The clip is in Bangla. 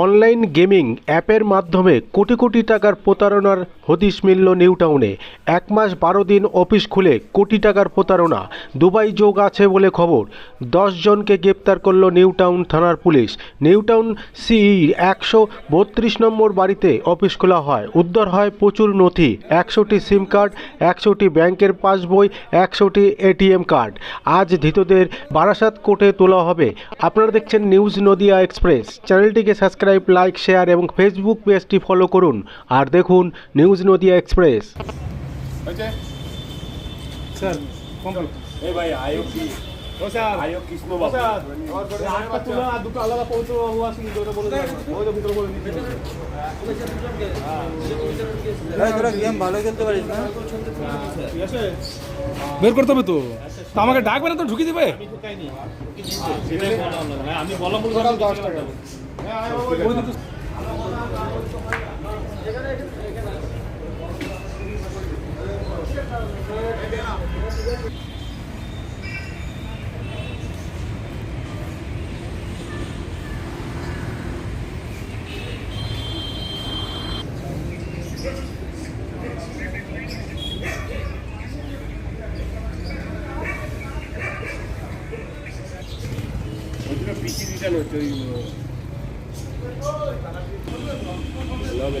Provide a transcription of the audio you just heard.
অনলাইন গেমিং অ্যাপের মাধ্যমে কোটি কোটি টাকার প্রতারণার হদিশ মিলল নিউটাউনে। এক মাস বারো দিন অফিস খুলে কোটি টাকার প্রতারণা। দুবাই যোগ আছে বলে খবর। জনকে গ্রেপ্তার করল নিউটাউন থানার পুলিশ। নিউটাউন সিই একশো বত্রিশ নম্বর বাড়িতে অফিস খোলা হয়। উদ্ধার হয় প্রচুর নথি। একশোটি সিম কার্ড, একশোটি ব্যাংকের পাসবই, একশোটি এটিএম কার্ড। আজ ধৃতদের বারাসাত কোর্টে তোলা হবে। আপনারা দেখছেন নিউজ নদিয়া এক্সপ্রেস। চ্যানেলটিকে সাবস্ক্রাইব লাইক শেয়ার এবং ফেসবুক পেজটি ফলো করুন। আর দেখুন নিউজ নদিয়া এক্সপ্রেস। বের করতে হবে তো। আমাকে ডাকবে না তো ঢুকিয়ে দিবে? আমি বলা বলব দশ টাকা ওইগুলো পিসি রিটার্ন হচ্ছে ওই হবে